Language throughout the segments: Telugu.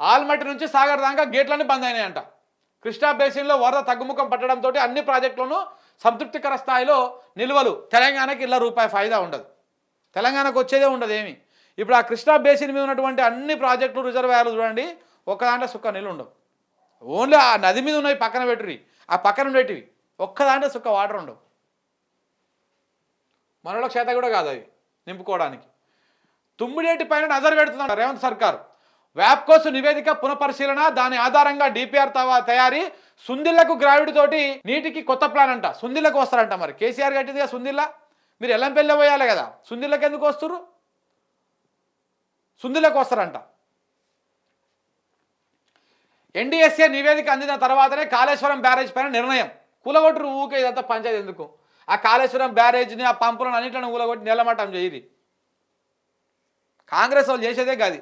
ఆల్మట్టి నుంచి సాగర్ దాకా గేట్లన్నీ బంద్ అయినాయంట. కృష్ణా బేసిన్లో వరద తగ్గుముఖం పట్టడంతో అన్ని ప్రాజెక్టులను సంతృప్తికర స్థాయిలో నిల్వలు. తెలంగాణకి ఇళ్ళ రూపాయి ఫాయిదా ఉండదు. తెలంగాణకు వచ్చేదే ఉండదు ఏమి. ఇప్పుడు ఆ కృష్ణా బేసిన్ మీద ఉన్నటువంటి అన్ని ప్రాజెక్టులు రిజర్వాయర్లు చూడండి ఒక్క దాంట్లో సుక్క నీళ్ళు ఉండవు. ఓన్లీ ఆ నది మీద ఉన్నవి పక్కన పెట్టురి ఆ పక్కన ఉండేటివి. ఒక్క దాంట్లో సుక్క వాటర్ ఉండవు. మనలో క్షేత కూడా కాదు అవి నింపుకోవడానికి. తుమ్మిడేటి పైన నజర్ పెడుతున్నాడు రేవంత్ సర్కార్. వ్యాప్కోస్ నివేదిక పునఃపరిశీలన దాని ఆధారంగా డిపిఆర్ తయారీ సుందిళ్ళకు గ్రావిడ్ తోటి నీటికి కొత్త ప్లాన్ అంట. సుందిళ్ళకు వస్తారంట మరి. కేసీఆర్ కట్టిందిగా సుందిల్లా? మీరు ఎల్లంపల్లి పోయాలి కదా. సుందిళ్ళకి ఎందుకు వస్తుర్రు? సుందిళ్ళకి వస్తారంట. ఎన్డీఎస్ఏ నివేదిక అందిన తర్వాతనే కాళేశ్వరం బ్యారేజ్ పైన నిర్ణయం. కూలగొట్టురు ఊకే ఇదంతా పంచాయతీ ఎందుకు? ఆ కాళేశ్వరం బ్యారేజ్ని ఆ పంపులను అన్నింటిని కూలగొట్టి నిలమటం చేయది కాంగ్రెస్ వాళ్ళు చేసేదే కాదు.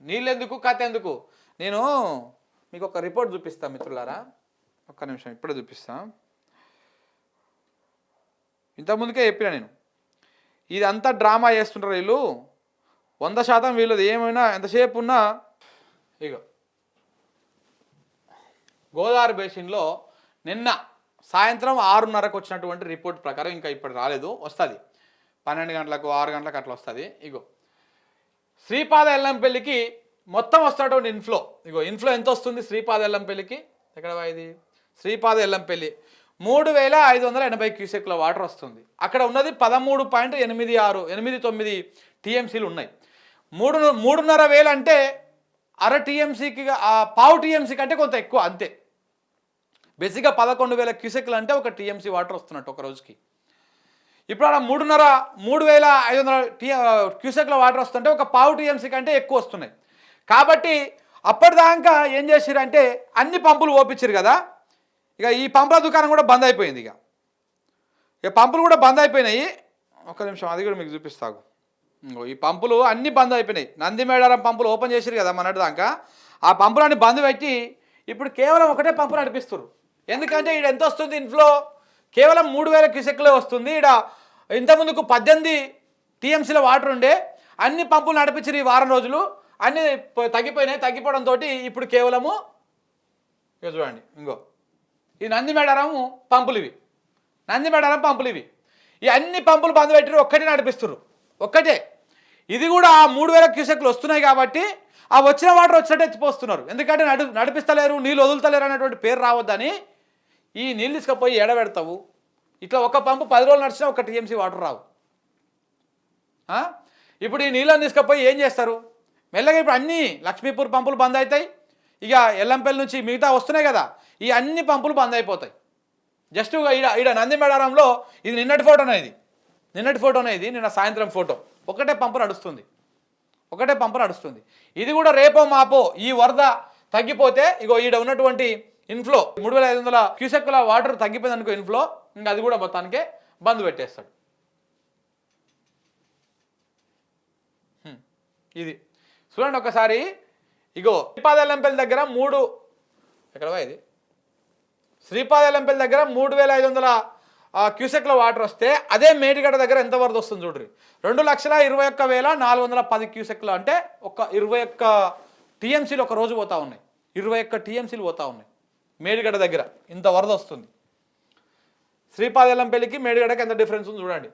నీళ్ళెందుకు? కథ ఎందుకు నేను మీకు ఒక రిపోర్ట్ చూపిస్తాను మిత్రులారా. ఒక్క నిమిషం ఇప్పుడే చూపిస్తా. ఇంతకుముందుకే చెప్పిన నేను. ఇదంతా డ్రామా చేస్తుంటారు వీళ్ళు. వంద శాతం వీళ్ళది ఏమైనా ఎంతసేపు ఉన్నా. ఇగో. గోదావరి బేసిన్లో నిన్న సాయంత్రం ఆరున్నరకు వచ్చినటువంటి రిపోర్ట్ ప్రకారం ఇంకా ఇప్పుడు రాలేదు. వస్తుంది. పన్నెండు గంటలకు ఆరు గంటలకు అట్లా వస్తుంది. ఇగో. శ్రీపాద ఎల్లంపల్లికి మొత్తం వస్తాడు ఇన్ఫ్లో ఇగో ఇన్ఫ్లో ఎంత వస్తుంది శ్రీపాద ఎల్లంపల్లికి ఎక్కడ ఇది? శ్రీపాద ఎల్లంపల్లి మూడు వేల ఐదు వందల ఎనభై క్యూసెక్ల వాటర్ వస్తుంది. అక్కడ ఉన్నది పదమూడు పాయింట్ ఎనిమిది ఆరు ఎనిమిది తొమ్మిది టీఎంసీలు ఉన్నాయి. మూడు మూడున్నర వేలు అంటే అర టీఎంసీకి ఆ పావు టీఎంసీ కంటే కొంత ఎక్కువ అంతే. బేసిక్గా పదకొండు వేల క్యూసెక్లు అంటే ఒక టీఎంసీ వాటర్ వస్తున్నట్టు ఒక రోజుకి. ఇప్పుడు అక్కడ మూడున్నర మూడు వేల ఐదు వందల టీ క్యూసెక్ల వాటర్ వస్తుంటే ఒక పావు టీఎంసీ కంటే ఎక్కువ వస్తున్నాయి. కాబట్టి అప్పటిదాకా ఏం చేసిరంటే అన్ని పంపులు ఓపించారు కదా. ఇక ఈ పంపుల దుకాణం కూడా బంద్ అయిపోయింది ఇక. ఇక పంపులు కూడా బంద్ అయిపోయినాయి. ఒక నిమిషం అది కూడా మీకు చూపిస్తాగు ఈ పంపులు అన్నీ బంద్ అయిపోయినాయి. నంది మేడారం పంపులు ఓపెన్ చేసిరు కదా మనటి దాకా ఆ పంపులన్నీ బంద్ పెట్టి ఇప్పుడు కేవలం ఒకటే పంపు నడిపిస్తారు ఎందుకంటే ఇది ఎంత వస్తుంది ఇన్ఫ్లో? కేవలం మూడు వేల క్యూసెక్లే వస్తుంది. ఈడ ఇంతకుముందుకు పద్దెనిమిది టీఎంసీల వాటర్ ఉండే అన్ని పంపులు నడిపించారు ఈ వారం రోజులు అన్ని తగ్గిపోయినాయి. తగ్గిపోవడంతో ఇప్పుడు కేవలము ఇక చూడండి ఇంకో ఈ నంది మేడారము పంపులు ఇవి. నంది మేడారం పంపులు ఇవి. ఈ అన్ని పంపులు బంద్ పెట్టి ఒక్కటే నడిపిస్తున్నారు ఒక్కటే. ఇది కూడా ఆ మూడు వేల క్యూసెక్లు వస్తున్నాయి కాబట్టి ఆ వచ్చిన వాటర్ వచ్చినట్టు ఎత్తిపోస్తున్నారు ఎందుకంటే నడు నడిపిస్తలేరు నీళ్ళు వదులుతలేరు అనేటువంటి పేరు రావద్దని ఈ నీళ్ళు తీసుకుపోయి ఎడబెడతావు ఇట్లా ఒక పంపు పది రోజులు నడిచినా ఒక టీఎంసీ వాటర్ రావు. ఇప్పుడు ఈ నీళ్ళని తీసుకుపోయి ఏం చేస్తారు? మెల్లగా ఇప్పుడు అన్నీ లక్ష్మీపూర్ పంపులు బంద్ అవుతాయి ఇక ఎల్లంపల్లి నుంచి మిగతా వస్తున్నాయి కదా ఈ అన్ని పంపులు బంద్ అయిపోతాయి. జస్ట్ ఈడ ఈడ నంది మేడారంలో ఇది నిన్నటి ఫోటోనే ఇది. నిన్నటి ఫోటోనే ఇది నిన్న సాయంత్రం ఫోటో. ఒకటే పంపు నడుస్తుంది. ఒకటే పంపు నడుస్తుంది. ఇది కూడా రేపో మాపో ఈ వరద తగ్గిపోతే ఇగో ఈడ ఉన్నటువంటి ఇన్ఫ్లో మూడు వేల ఐదు వందల క్యూసెక్కుల వాటర్ తగ్గిపోయింది అనుకో ఇన్ఫ్లో ఇంకా అది కూడా మొత్తానికే బంద్ పెట్టేస్తాడు. ఇది. చూడండి ఒకసారి. ఇగో శ్రీపాదెల్లంపల్లి దగ్గర మూడు ఎక్కడవా ఇది? శ్రీపాదెల్లంపల్లి దగ్గర మూడు వేల ఐదు వందల క్యూసెక్ల వాటర్ వస్తే అదే మేడిగడ్డ దగ్గర ఎంత వరద వస్తుంది చూడ్రి? రెండు లక్షల ఇరవై ఒక్క వేల నాలుగు వందల పది క్యూసెక్లు అంటే ఒక ఇరవై ఒక్క టీఎంసీలు ఒక రోజు పోతా ఉన్నాయి. ఇరవై ఒక్క టీఎంసీలు పోతా ఉన్నాయి. మేడిగడ దగ్గర. ఇంత వరద వస్తుంది. శ్రీపాదలంపల్లికి మేడిగడకి ఎంత డిఫరెన్స్ ఉంది చూడండి.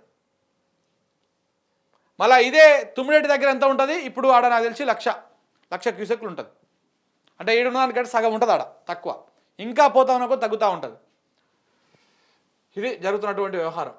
మళ్ళీ ఇదే తుమ్మిడేటి దగ్గర ఎంత ఉంటుంది? ఇప్పుడు ఆడ నాకు తెలిసి లక్ష లక్ష క్యూసెక్లు ఉంటుంది. అంటే ఏడున్నదానికంటే సగం ఉంటుంది ఆడ తక్కువ. ఇంకా పోతా ఉన్నప్పుడు తగ్గుతూ ఉంటుంది. ఇది జరుగుతున్నటువంటి వ్యవహారం.